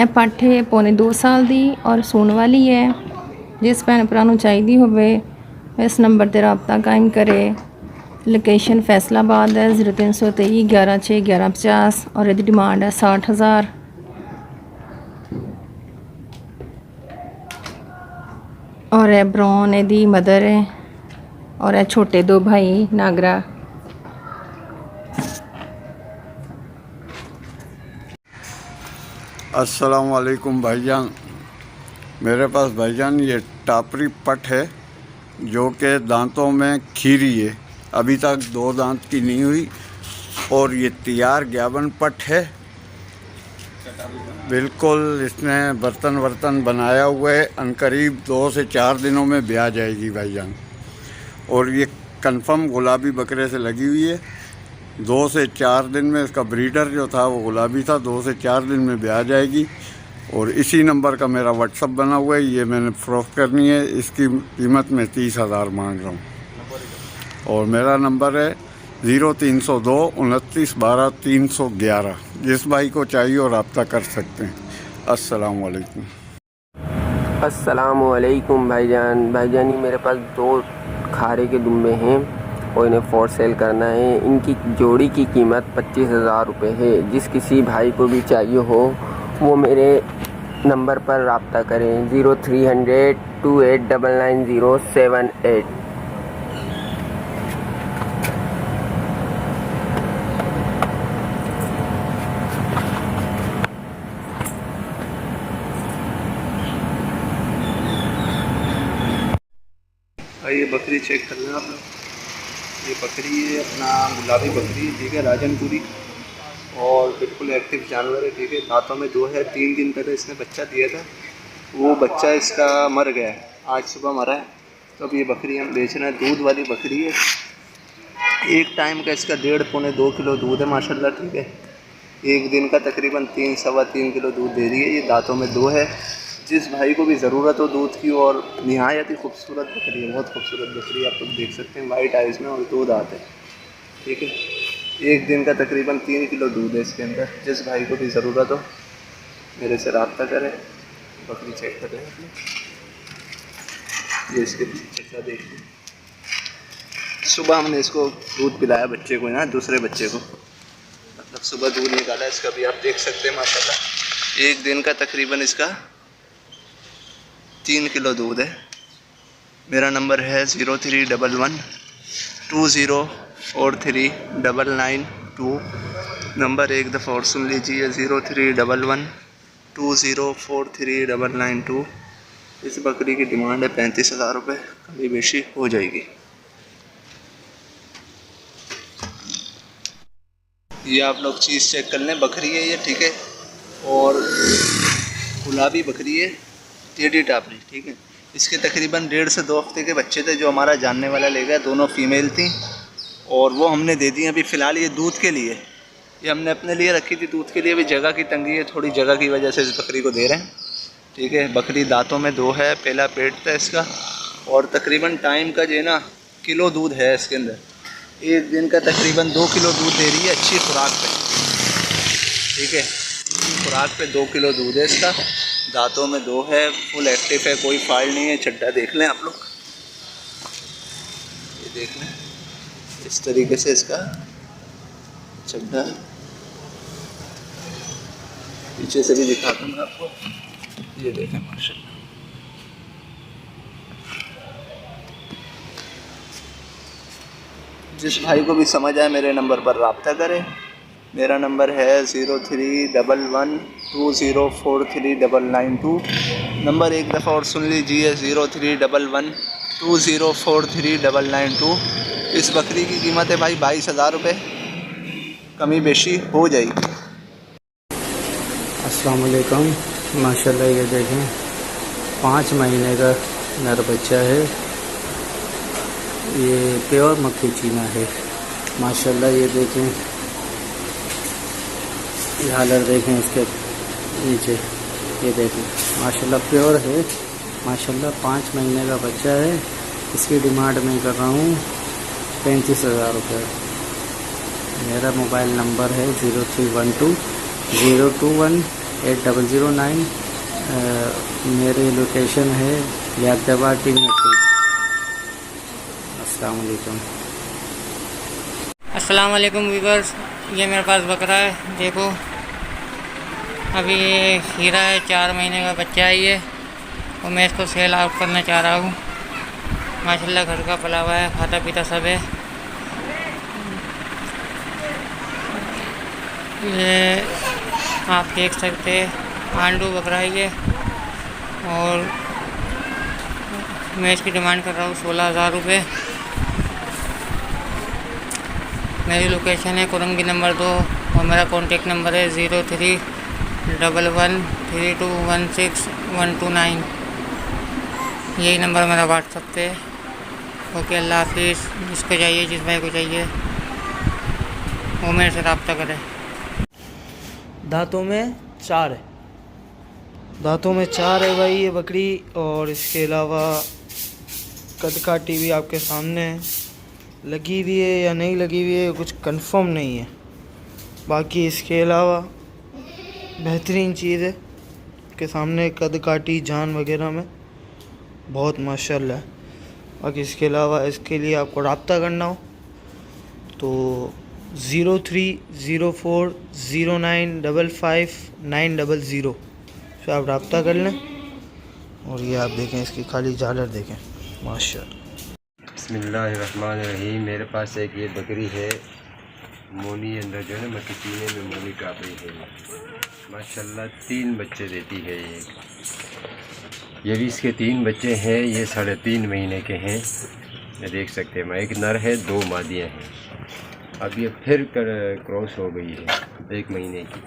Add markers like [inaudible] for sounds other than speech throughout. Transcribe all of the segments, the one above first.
ਇਹ ਪੱਠ ਹੈ ਪੌਣੇ 2 ਸਾਲ ਦੀ ਔਰ ਸੂਣ ਵਾਲੀ ਹੈ। ਜਿਸ ਭੈਣ ਭਰਾ ਨੂੰ ਚਾਹੀਦੀ ਹੋਵੇ, ਇਸ ਨੰਬਰ ਤੇ ਰਾਬਤਾ ਕਾਇਮ ਕਰੇ। ਲੋਕੇਸ਼ਨ ਫੈਸਲਾਬਾਦ ਹੈ 0323 116 1150 ਔਰ ਇਹਦੀ ਡਿਮਾਂਡ ਹੈ 60000 ਔਰ ਇਹ ਬ੍ਰਾਊਨ ਇਹਦੀ ਮਦਰ ਹੈ ਔਰ ਇਹ ਛੋਟੇ ਦੋ ਭਾਈ ਨਾਗਰਾ। अस्सलाम वालेकुम भाईजान। मेरे पास भाईजान ये टापरी पट है, जो कि दांतों में खीरी है। अभी तक दो दांत की नहीं हुई, और ये तैयार ग्यावन पट है। बिल्कुल इसने बर्तन वर्तन बनाया हुआ है अनकरीब दो से चार दिनों में ब्याह जाएगी भाईजान। और ये कंफर्म गुलाबी बकरे से लगी हुई है। दो से चार दिन में इसका ब्रीडर जो था, वो गुलाबी था, दो से चार दिन में ब्याह जाएगी। और इसी नंबर का मेरा व्हाट्सअप बना हुआ है, ये मैंने फ़रोख्त करनी है। इसकी कीमत में तीस हज़ार मांग रहा हूँ। और मेरा नंबर है ज़ीरो तीन सौ दो, उनतीस बारह, तीन सौ ग्यारह। जिस भाई को चाहिए और रब्ता कर सकते हैं। असलकुम भाईजान। भाईजान ये मेरे पास दो खारे के दुम्बे हैं। और इन्हें फॉर सेल करना है। इनकी जोड़ी की कीमत पच्चीस हज़ार रुपये है। जिस किसी भाई को भी चाहिए हो, वो मेरे नंबर पर रबता करें। Zero three hundred two eight double nine zero seven eight. ये बकरी चेक करना आप। ये बकरी है, अपना गुलाबी बकरी ठीक है, राजनपुरी। और बिल्कुल एक्टिव जानवर है, ठीक है। दांतों में दो है, तीन दिन पहले इसने बच्चा दिया था। वो बच्चा इसका मर गया है। आज सुबह मरा है। तो अब ये बकरी हम बेच रहे हैं। दूध वाली बकरी है। एक टाइम का इसका डेढ़ पौने दो किलो दूध है, माशाल्लाह, ठीक है। एक दिन का तकरीबन तीन सवा तीन किलो दूध दे रही है। ये दांतों में दो है। जिस भाई को भी ज़रूरत हो दूध की, और नहायत ही खूबसूरत बकरी है, बहुत खूबसूरत बकरी है, आप लोग देख सकते हैं वाइट आइज़ में और दूध आते हैं, ठीक है? एक दिन का तकरीबन तीन किलो दूध है इसके अंदर, जिस भाई को भी ज़रूरत हो, मेरे से रबता करें, बकरी चेक कर ये इसके चक्का देखिए सुबह हमने इसको दूध पिलाया बच्चे को ना दूसरे बच्चे को। मतलब सुबह दूध निकाला, इसका भी आप देख सकते हैं, माशाल्लाह। एक दिन का तकरीबन इसका तीन किलो दूध है। मेरा नंबर है zero three double one two zero four three double nine two. Number एक दफ़ा और सुन लीजिए, zero three double one two zero four three double nine two. इस बकरी की डिमांड है पैंतीस हज़ार रुपये कभी बेशी हो जाएगी। ये आप लोग चीज़ चेक कर लें, बकरी है ये, ठीक है? और गुलाबी बकरी है। टेढ़ी टापरी ठीक है? इसके तकरीबन डेढ़ से दो हफ़्ते के बच्चे थे जो हमारा जानने वाला ले गया, दोनों फीमेल थी, और वो हमने दे दी अभी फ़िलहाल ये दूध के लिए। ये हमने अपने लिए रखी थी दूध के लिए, अभी जगह की तंगी है, थोड़ी जगह की वजह से इस बकरी को दे रहे हैं, ठीक है? बकरी दांतों में दो है, पहला पेट था इसका, और तकरीबन टाइम का जो है ना, किलो दूध है इसके अंदर। एक दिन का तकरीबन दो किलो दूध दे रही है, अच्छी खुराक पे, ठीक है? खुराक पे दो किलो दूध है इसका। दांतों में दो है फुल एक्टिव है, कोई फ़ाइल नहीं है चड्डा देख लें आप लोग। ये देख लें, इस तरीके से इसका चड्डा पीछे से भी दिखा दूँगा आपको। ये देखें, माशाल्लाह। जिस भाई को भी समझ आए, मेरे नंबर पर रबता करें। मेरा नंबर है zero three double one two zero four three double nine two number एक दफ़ा और सुन लीजिए zero three double one two zero four three double nine two इस बकरी की कीमत है भाई बाईस हज़ार रुपये कमी बेशी हो जाएगी। अस्सलाम वालेकुम माशाल्लाह ये देखें, पाँच महीने का नर बच्चा है। ये प्योर मक्खी चीना है। माशाल्लाह ये देखें, ये हालत देखें इसके नीचे। ये देखें माशाल्लाह प्योर है। माशाल्लाह पाँच महीने का बच्चा है। इसकी डिमांड मैं कर रहा हूँ पैंतीस हज़ार रुपये। मेरा मोबाइल नंबर है zero three one two, zero two one eight double zero nine. मेरी लोकेशन है यादवा टी नटी अस्सलाम वालेकुम वीवर्स, ये मेरे पास बकरा है, देखो। अभी ये हीरा है, चार महीने का बच्चा है ये। और मैं इसको सेल आउट करना चाह रहा हूँ। माशाल्लाह घर का पला हुआ है खाता पीता सब है। ये आप देख सकते आंडू बकरा है ये। और मैं इसकी डिमांड कर रहा हूँ सोलह हज़ार रुपये मेरी लोकेशन है कुरंगी नंबर दो और मेरा कॉन्टेक्ट नंबर है zero three double one three two one six one two nine. यही नंबर मेरा व्हाट्सअप पे ओके, अल्लाह हाफिज़। जिसको चाहिए जिस भाई को चाहिए, वो मेरे से रब्ता करे। दांतों में चार है। दांतों में चार है भाई, ये बकरी, और इसके अलावा कद काटी भी आपके सामने है। लगी हुई है या नहीं लगी हुई है, कुछ कंफर्म नहीं है। बाकी इसके अलावा बेहतरीन चीज़ है के सामने कद काटी जान वगैरह में बहुत माशाल्लाह बाकी इसके अलावा इसके लिए आपको रबता करना हो तो zero three zero four zero nine double five nine double zero से आप रबता कर लें और ये आप देखें, इसकी खाली झालर देखें। माशा बसमीम मेरे पास एक ये बकरी है। मोनी अंदर जो है ना मक्की चीने में मोनी रही है। माशाल्लाह, तीन बच्चे देती है ये। ये भी इसके तीन बच्चे हैं, ये साढ़े तीन महीने के हैं। देख सकते हैं एक नर है, दो मादियाँ हैं। अब ये फिर कर, क्रॉस हो गई है, एक महीने की।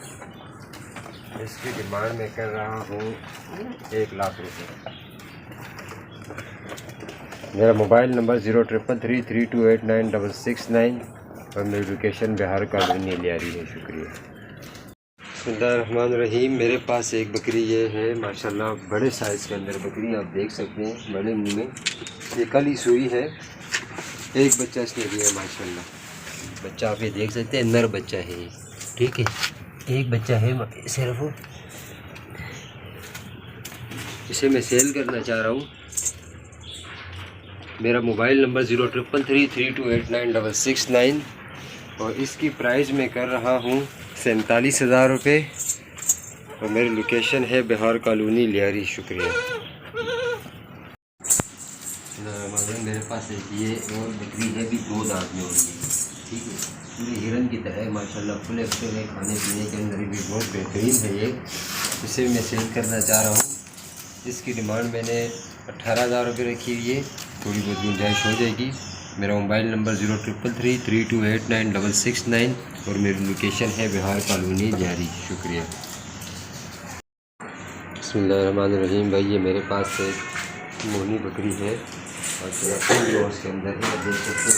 इसकी डिमांड मैं कर रहा हूँ एक लाख रुपये मेरा mobile number zero triple three three two eight nine double six nine, और मेरी लोकेशन बिहार का बनी लियारी है, शुक्रिया। रहीम मेरे पास एक बकरी ये है, माशाल्लाह, बड़े साइज़ के अंदर बकरी, आप देख सकते हैं, बड़े मुँह में। ये कल ही सुई है, एक बच्चा इसने दिया है, माशाल्लाह। बच्चा आप ये देख सकते हैं, नर बच्चा है ठीक है? एक बच्चा है सिर्फ़ इसे मैं सेल करना चाह रहा हूँ। मेरा mobile number zero triple three three two eight nine double six nine और इसकी प्राइस मैं कर रहा हूँ सैंतालीस हज़ार रुपये। और मेरी लोकेशन है बिहार कॉलोनी लियारी, शुक्रिया। मेरे पास एक ये और बकरी है भी दो दांत में होगी ठीक है? पूरी हिरन की तरह, माशाल्लाह, फुल एक्टिव है खाने पीने के अंदर भी बहुत बेहतरीन है ये। इसे मैं सेल करना चाह रहा हूँ। इसकी डिमांड मैंने अट्ठारह हज़ार रुपये रखी हुई है। थोड़ी बहुत गुंजाइश हो जाएगी। मेरा mobile number zero triple three three two eight nine, double six nine और मेरी लोकेशन है बिहार कॉलोनी जारी। शुक्रिया। बसमीम भाई, ये मेरे पास एक मोहनी बकरी है और उसके अंदर है देख सकते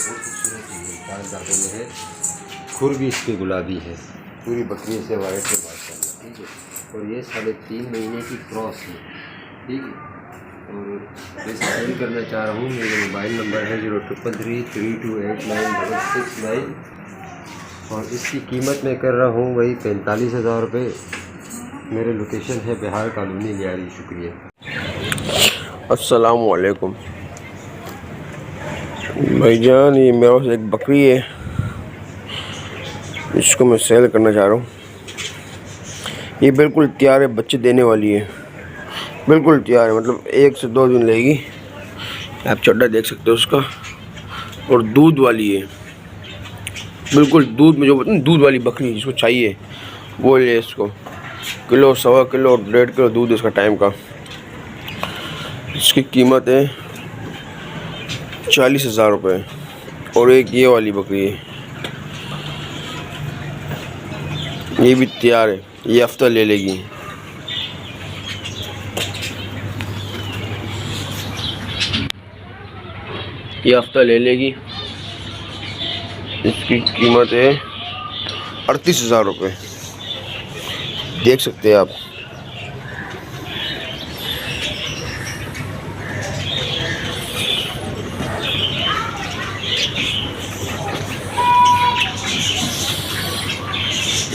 हैं है है। खुर भी इसके गुलाबी है, पूरी बकरी से वाइट माशा ठीक है? और ये साढ़े तीन महीने की क्रॉस है, ठीक है? और सेल करना चाह रहा हूँ, मेरा मोबाइल नंबर है zero triple three three two eight nine double six nine और इसकी कीमत मैं कर रहा हूँ वही पैंतालीस हज़ार रुपये मेरे लोकेशन है बिहार कॉलोनी लियारी शुक्रिया। अस्सलाम वालेकुम भाईजान ये मेरे पास एक बकरी है। इसको मैं सेल करना चाह रहा हूँ। ये बिल्कुल तैयार है बच्चे देने वाली है। बिल्कुल तैयार है मतलब एक से दो दिन लगेगी। आप चड्डा देख सकते हो उसका। और दूध वाली है बिल्कुल दूध में जो दूध वाली बकरी जिसको चाहिए, वो ले इसको। किलो, सवा किलो और डेढ़ किलो दूध इसका टाइम का। इसकी कीमत है चालीस हज़ार रुपये और एक ये वाली बकरी है। ये भी तैयार है, ये हफ़्ता ले लेगी। ये हफ़्ता ले लेगी। इसकी कीमत है अड़तीस हज़ार रुपये देख सकते हैं आप।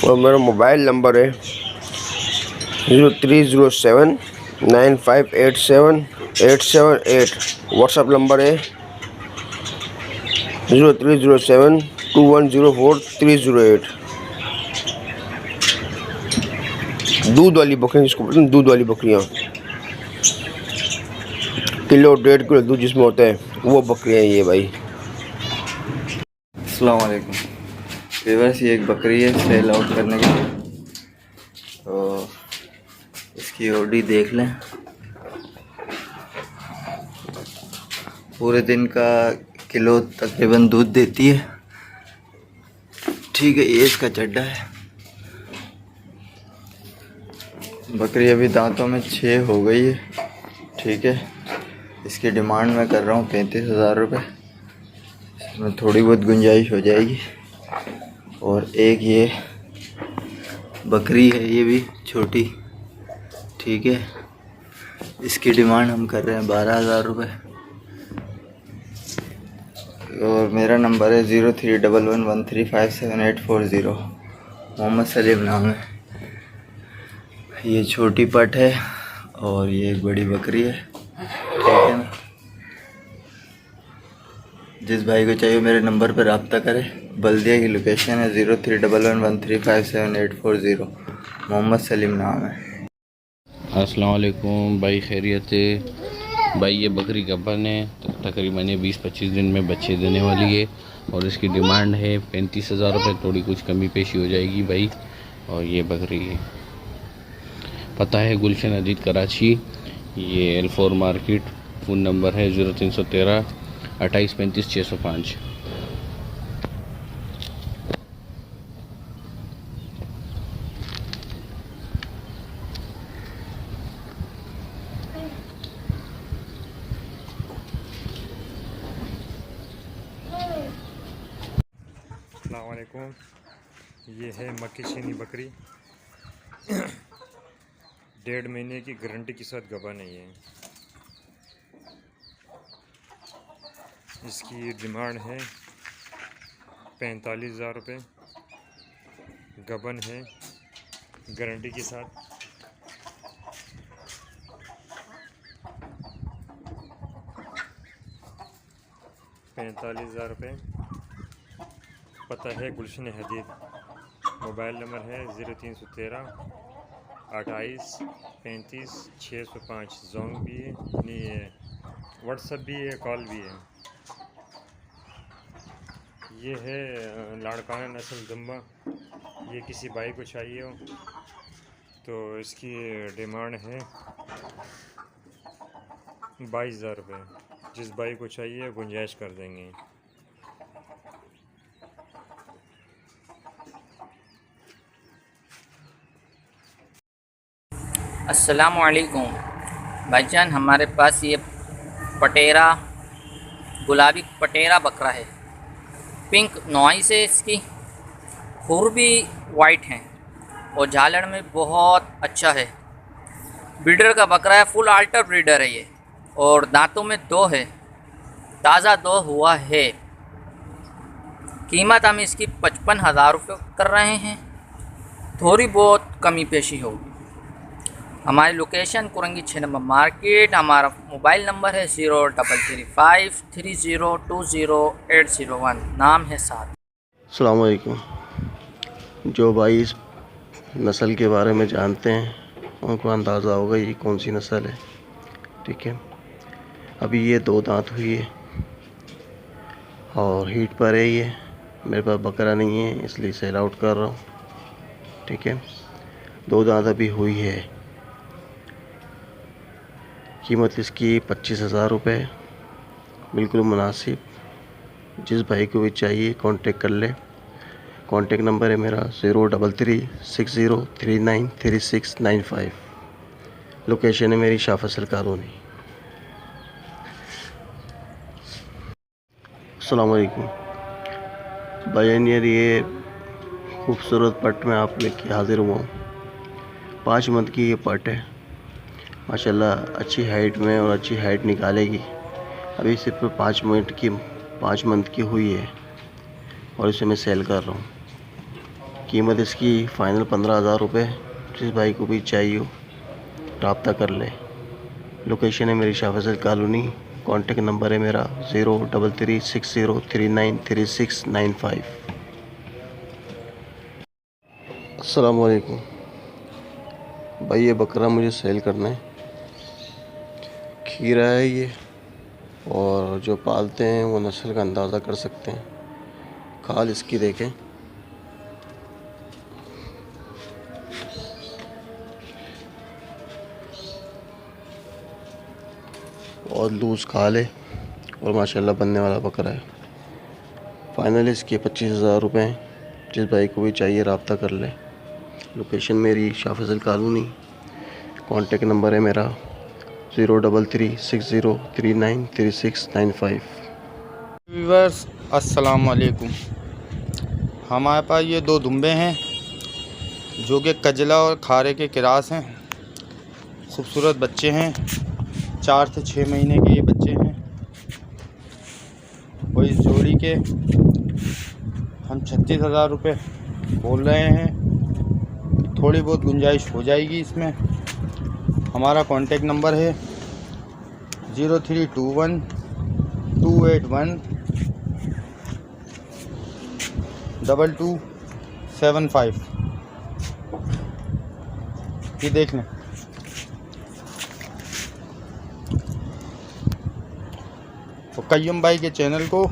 और मेरा मोबाइल नंबर है zero three zero seven nine five eight seven eight seven eight. WhatsApp number है zero three zero seven two one zero four three zero eight. दूध वाली बकरियाँ जिसको बोलते हैं, दूध वाली बकरियाँ। किलो डेढ़ किलो दूध जिसमें होता है, वो बकरियाँ ये भाई। अलकुम रिवर्स ये एक बकरी है सेल आउट करने के लिए। तो इसकी ओडी देख लें। पूरे दिन का किलो तकरीबन दूध देती है। ठीक है, ये इसका चड्डा है। बकरी अभी दांतों में छः हो गई है। ठीक है, इसकी डिमांड मैं कर रहा हूँ पैंतीस हज़ार रुपये इसमें थोड़ी बहुत गुंजाइश हो जाएगी। और एक ये बकरी है, ये भी छोटी। ठीक है, इसकी डिमांड हम कर रहे हैं बारह हज़ार रुपये और मेरा नंबर है zero three double one one three five seven eight four zero. Mohammad Salim नाम है। ये छोटी पट है और ये एक बड़ी बकरी है। ठीक है ना? जिस भाई को चाहिए मेरे नंबर पर रबता करें। बल्दिया की लोकेशन है zero three double one one three five seven eight four zero. Mohammad Salim नाम है। अस्सलाम वालेकुम, भाई खैरियत भाई, ये बकरी गबन है तो तकरीबन ये बीस पच्चीस दिन में बच्चे देने वाली है और इसकी डिमांड है पैंतीस हज़ार रुपये। थोड़ी कुछ कमी पेशी हो जाएगी भाई, और ये बकरी है। पता है गुलशन अजीत कराची, ये L four market phone number है ज़ीरो तीन सौ तेरह, अट्ठाईस पैंतीस छः सौ पाँच। अलकुम ये है मक्की छीनी बकरी। [coughs] डेढ़ महीने की गारंटी के साथ गबा नहीं है। इसकी डिमांड है पैंतालीस हज़ार रुपये। गबन है गारंटी के साथ। पैंतालीस हज़ार रुपये। पता है, गुलशन हदीद। मोबाइल नंबर है ज़ीरो तीन सौ तेरह, अट्ठाईस, पैंतीस छः सौ पाँच। जोंग भी है, नहीं है। व्हाट्सअप भी है, कॉल भी है। ये है लाड़काना नस्ल दुम्बा ये किसी भाई को चाहिए हो तो इसकी डिमांड है बाईस हज़ार रुपये। जिस भाई को चाहिए गुंजाइश कर देंगे। असलकुम भाईजान, हमारे पास ये पटेरा, गुलाबी पटेरा बकरा है। पिंक नॉइस है इसकी खुर भी वाइट है और झालड़ में बहुत अच्छा है। ब्रीडर का बकरा है, फुल आल्टर ब्रीडर है ये और दांतों में दो है, ताज़ा दो हुआ है। कीमत हम इसकी पचपन हज़ार रुपये कर रहे हैं। थोड़ी बहुत कमी पेशी होगी। हमारी लोकेशन कुरंगी छः नंबर मार्केट हमारा मोबाइल नंबर है zero double three five three zero two zero eight zero one नाम है साथ अलकुम। जो भाई इस नस्ल के बारे में जानते हैं, उनको अंदाज़ा होगा ये कौन सी नस्ल है। ठीक है? अभी ये दो दांत हुई है और हीट पर है ये। मेरे पास बकरा नहीं है, इसलिए सेल आउट कर रहा हूँ। ठीक है? दो दांत अभी हुई है। कीमत इसकी पच्चीस हज़ार रुपये बिल्कुल मुनासिब। जिस भाई को भी चाहिए कांटेक्ट कर ले। कांटेक्ट नंबर है मेरा zero double three six zero three nine three six nine five. Location है मेरी शाह फ़सल कॉलोनी। अलकुम। भाईजान यार, ये खूबसूरत पट में आप लेके हाज़िर हुआ हूँ। पाँच मंथ की ये पट है। माशाल्लाह, अच्छी हाइट में और अच्छी हाइट निकालेगी। अभी सिर्फ़ पाँच मिनट की, पाँच मंथ की हुई है और इसे मैं सेल कर रहा हूँ। कीमत इसकी फ़ाइनल पंद्रह हज़ार रुपये जिस भाई को भी चाहिए हो, रबता कर ले। लोकेशन है मेरी शाह कॉलोनी कॉन्टेक्ट नंबर है मेरा zero double three six zero three nine three six nine five असलकुम भाई, ये बकरा मुझे सेल करना है। खीरा है ये, और जो पालते हैं वो नस्ल का अंदाज़ा कर सकते हैं। खाल इसकी देखें। और लूज़ खाल है, और माशाल्लाह बनने वाला बकरा है। फाइनल इसके पच्चीस हज़ार रुपये हैं। जिस भाई को भी चाहिए रबता कर ले। लोकेशन मेरी Shah Fazal colony. Contact number है मेरा। Zero double three six zero three nine three six nine five. Viewers अस्सलाम वालेकुम हमारे पास ये दो दुम्बे हैं, जो कि कजला और खारे के किरास हैं। खूबसूरत बच्चे हैं, चार से छः महीने के ये बच्चे हैं। और इस जोड़ी के हम छत्तीस हज़ार रुपये बोल रहे हैं। थोड़ी बहुत गुंजाइश हो जाएगी इसमें। हमारा कॉन्टेक्ट नंबर है zero three two one two eight one double two seven five. ये देख लें। तो कय्यम भाई के चैनल को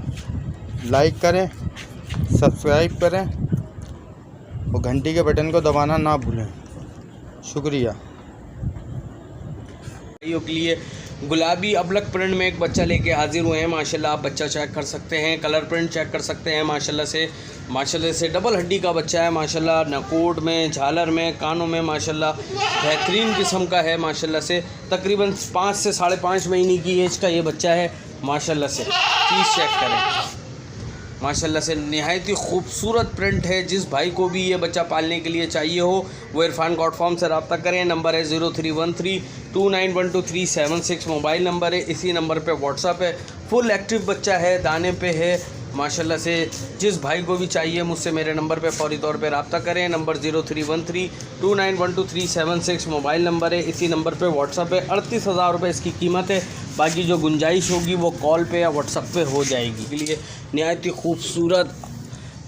लाइक करें सब्सक्राइब करें और घंटी के बटन को दबाना ना भूलें। शुक्रिया। भाइयों के लिए गुलाबी अबलक प्रिंट में एक बच्चा लेके हाजिर हुए हैं। माशाल्लाह, आप बच्चा चेक कर सकते हैं कलर प्रिंट चेक कर सकते हैं। माशाल्लाह से माशाल्लाह से डबल हड्डी का बच्चा है। माशाल्लाह नकोट में, झालर में, कानों में, माशाल्लाह बेहतरीन किस्म का है। माशाल्लाह से तकरीबन पाँच से साढ़े पाँच महीने की एज का ये बच्चा है। माशाल्लाह से प्लीज़ चेक करें। माशाल्लाह से नहायत ही खूबसूरत प्रिंट है। जिस भाई को भी ये बच्चा पालने के लिए चाहिए हो, वो इरफान गॉड फॉर्म से रबता करें। नंबर है zero three one three two nine one two three seven six. Mobile number है। इसी नंबर पे व्हाट्सअप है। फुल एक्टिव बच्चा है, दाने पे है। माशाल्लाह से जिस भाई को भी चाहिए मुझसे मेरे नंबर पे फौरी तौर पे रबता करें। Number zero three one three, two nine one two three seven six, mobile number है। इसी नंबर पे व्हाट्सअप है। अड़तीस हज़ार रुपये इसकी कीमत है। बाकी जो गुंजाइश होगी वो कॉल पे या व्हाट्सअप पे हो जाएगी। इसलिए नहायत ही खूबसूरत,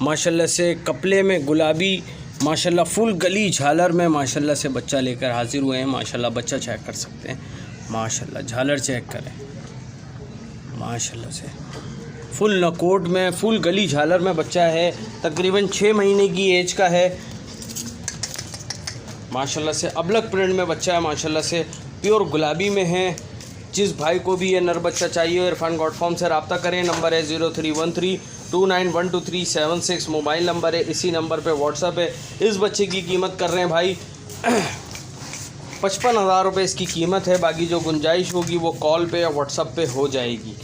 माशाल्लाह से कपले में गुलाबी, माशाल्लाह फुल गली झालर में माशाल्लाह से बच्चा लेकर हाजिर हुए हैं। माशाल्लाह बच्चा चेक कर सकते हैं। माशाल्लाह झालर चेक करें। माशाल्लाह से। फुल नकोट में, फुल गली झालर में बच्चा है। तकरीबन छः महीने की एज का है। माशाल्लाह से अबलग प्रिंट में बच्चा है, माशाल्लाह से प्योर गुलाबी में है। जिस भाई को भी ये नर बच्चा चाहिए इरफान गॉड फॉर्म से रब्ता करें। नंबर है zero three one three, two nine one two three seven six, mobile number है, इसी नंबर पे व्हाट्सअप है। इस बच्चे की कीमत कर रहे हैं भाई पचपन हज़ार रुपये इसकी कीमत है। बाकी जो गुंजाइश होगी वो कॉल पे या व्हाट्सअप पे हो जाएगी।